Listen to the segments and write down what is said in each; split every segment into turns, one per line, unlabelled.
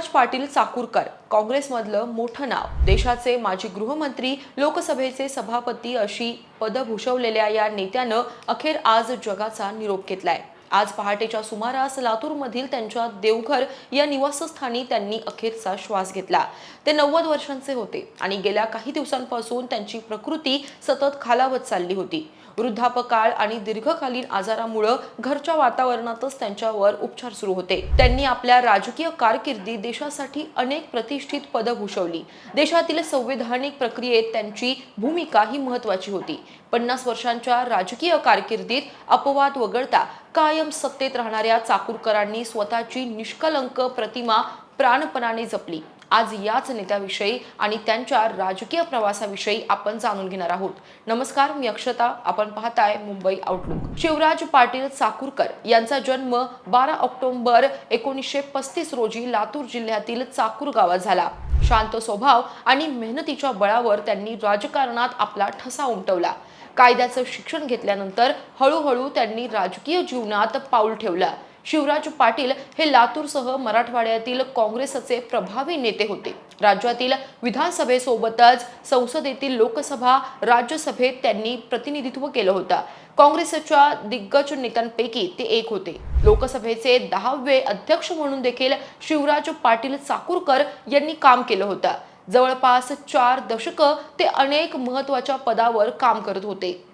पृथ्वीराज पाटील चाकूरकर. काँग्रेसमधलं मोठं नाव. देशाचे माजी गृहमंत्री लोकसभेचे सभापती अशी पदं भूषवलेल्या या नेत्यानं अखेर आज जगाचा निरोप घेतलाय. आज पहाटेच्या सुमारास लातूरमधील त्यांच्या देवघर या निवासस्थानी त्यांनी अखेरचा श्वास घेतला. ते नव्वद वर्षांचे होते आणि गेल्या काही दिवसांपासून त्यांची प्रकृती सतत खालावत चालली होती. वृद्धापकाळ आणि दीर्घकालीन आजारामुळं घरच्या वातावरणातच त्यांच्यावर उपचार सुरू होते. त्यांनी आपल्या राजकीय कारकिर्दीत देशासाठी अनेक प्रतिष्ठित पदं भूषवली. देशातील संवैधानिक प्रक्रियेत त्यांची भूमिका ही महत्वाची होती. पन्नास वर्षांच्या राजकीय कारकिर्दीत अपवाद वगळता कायम सत्तेत राहणाऱ्या चाकूरकरांनी स्वतःची निष्कलंक प्रतिमा प्राणपणाने जपली. आज याच नेत्याविषयी आणि त्यांच्या राजकीय प्रवासाविषयी आपण जाणून घेणार आहोत. नमस्कार मी अक्षता. आपण पाहताय मुंबई आउटलुक शिवराज पाटील चाकूरकर यांचा जन्म बारा ऑक्टोबर एकोणीसशे पस्तीस रोजी लातूर जिल्ह्यातील चाकूर गावात झाला. शांत स्वभाव आणि मेहनतीच्या बळावर त्यांनी राजकारणात आपला ठसा उमटवला. कायद्याचं शिक्षण घेतल्यानंतर हळूहळू त्यांनी राजकीय जीवनात पाऊल ठेवलं. शिवराज पाटील हे लातूरसह मराठवाड्यातील काँग्रेसचे प्रभावी नेते होते. राज्यातील विधानसभेसोबतच संसदेतील लोकसभा राज्यसभेत त्यांनी प्रतिनिधित्व केलं होतं. काँग्रेसच्या दिग्गज नेत्यांपैकी ते एक होते. लोकसभेचे दहावे अध्यक्ष म्हणून देखील शिवराज पाटील चाकूरकर यांनी काम केलं होतं. जवळपास चार दशकं ते अनेक महत्त्वाच्या पदावर काम करत होते.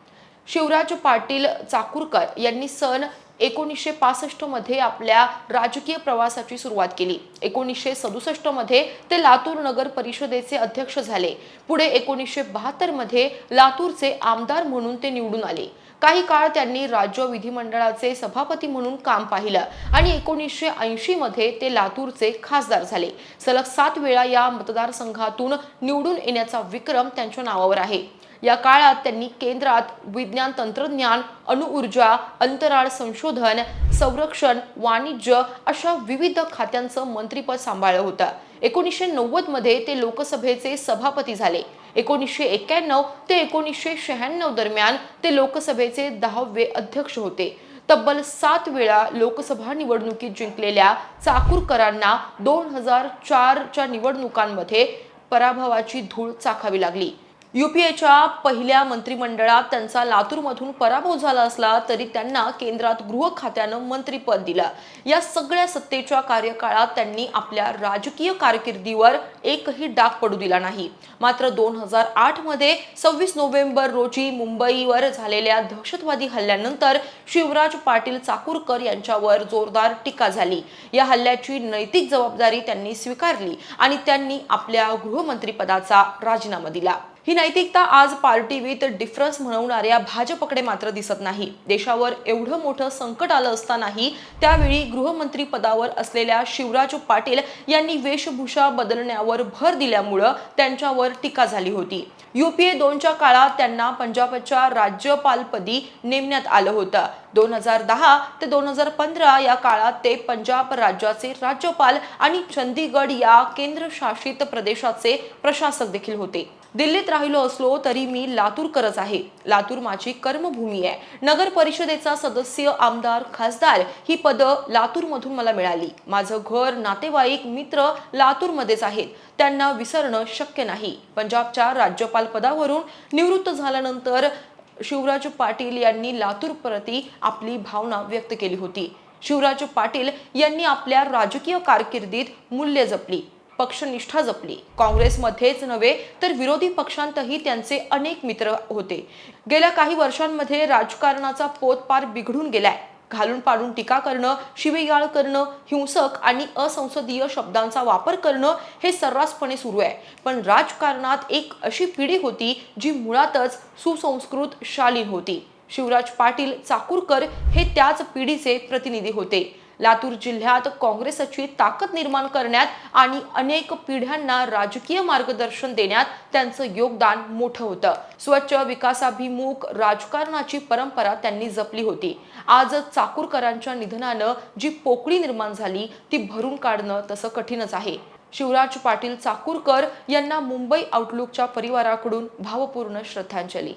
शिवराज पाटील चाकूरकर यांनी सन एकोणीसशे पासष्टमध्ये आपल्या राजकीय प्रवासाची सुरुवात केली. एकोणीसशे सदुसष्टमध्ये ते लातूर नगर परिषदेचे अध्यक्ष झाले. पुढे एकोणीसशे बहात्तरमध्ये लातूरचे आमदार म्हणून ते निवडून आले. काही काळ त्यांनी राज्य विधिमंडळाचे सभापती म्हणून काम पाहिलं आणि एकोणीसशे ऐंशी मध्ये ते लातूरचे खासदार झाले. सलग सात वेळा या मतदारसंघातून निवडून येण्याचा विक्रम त्यांच्या नावावर आहे. या काळात त्यांनी केंद्रात विज्ञान तंत्रज्ञान अणुऊर्जा अंतराळ संशोधन संरक्षण वाणिज्य अशा विविध खात्यांचं मंत्रीपद सांभाळलं होतं. एकोणीसशे नव्वदमध्ये ते लोकसभेचे सभापती झाले. एकोणीसशे एक्क्याण्णव ते एकोणीसशे शहाण्णव दरम्यान ते लोकसभेचे दहावे अध्यक्ष होते. तब्बल सात वेळा लोकसभा निवडणुकीत जिंकलेल्या चाकूरकरांना दोन हजार चारच्या निवडणुकांमध्ये पराभवाची धूळ चाखावी लागली. युपीएच्या पहिल्या मंत्रिमंडळात त्यांचा लातूरमधून पराभव झाला असला तरी त्यांना केंद्रात गृह खात्यानं मंत्रीपद दिलं. या सगळ्या सत्तेच्या कार्यकाळात त्यांनी आपल्या राजकीय कारकिर्दीवर एकही डाग पडू दिला नाही. मात्र दोन हजार आठमध्ये सव्वीस नोव्हेंबर रोजी मुंबईवर झालेल्या दहशतवादी हल्ल्यानंतर शिवराज पाटील चाकूरकर यांच्यावर जोरदार टीका झाली. या हल्ल्याची नैतिक जबाबदारी त्यांनी स्वीकारली आणि त्यांनी आपल्या गृहमंत्रीपदाचा राजीनामा दिला. ही नैतिकता आज पार्टी विथ डिफरन्स म्हणवणाऱ्या भाजपकडे मात्र दिसत नाही. देशावर एवढं मोठं संकट आलं असतानाही त्यावेळी गृहमंत्री पदावर असलेल्या शिवराज पाटील यांनी वेशभूषा बदलण्यावर भर दिल्यामुळं त्यांच्यावर टीका झाली होती. युपीए दोनच्या काळात त्यांना पंजाबच्या राज्यपालपदी नेमण्यात आलं होतं. दोन हजार दहा ते दोन हजार पंधरा या काळात ते पंजाब राज्याचे राज्यपाल आणि चंदीगड या केंद्रशासित प्रदेशाचे प्रशासक देखील होते. दिल्लीत राहिलो असलो तरी मी लातूरकरच आहे. लातूर माझी कर्मभूमी आहे. नगर परिषदेचा सदस्य आमदार खासदार ही पदं लातूरमधून मला मिळाली. माझं घर नातेवाईक मित्र लातूरमध्येच आहेत. त्यांना विसरणं शक्य नाही. पंजाबच्या राज्यपाल पदावरून निवृत्त झाल्यानंतर शिवराज पाटील यांनी लातूर प्रती आपली भावना व्यक्त केली होती. शिवराज पाटील यांनी आपल्या राजकीय कारकिर्दीत मूल्य जपली. पक्षनिष्ठा जपली. काँग्रेसमध्येच नव्हे तर विरोधी पक्षांतही त्यांचे अनेक मित्र होते. गेल्या काही वर्षांमध्ये राजकारणाचा पोत पार बिघडून गेलाय. घालून पाडून टीका करणं शिवेगाळ करणं हिंसक आणि असंसदीय शब्दांचा वापर करणं हे सर्रासपणे सुरू आहे. पण राजकारणात एक अशी पिढी होती जी मुळातच सुसंस्कृत शालीन होती. शिवराज पाटील चाकूरकर हे त्याच पिढीचे प्रतिनिधी होते. लातूर जिल्ह्यात काँग्रेसची ताकद निर्माण करण्यात आणि अनेक पिढ्यांना राजकीय मार्गदर्शन देण्यात त्यांचं योगदान मोठं होतं. स्वच्छ विकासाभिमुख राजकारणाची परंपरा त्यांनी जपली होती. आज चाकूरकरांच्या निधनानं जी पोकळी निर्माण झाली ती भरून काढणं तसं कठीणच आहे. शिवराज पाटील चाकूरकर यांना मुंबई आउटलुकच्या परिवाराकडून भावपूर्ण श्रद्धांजली.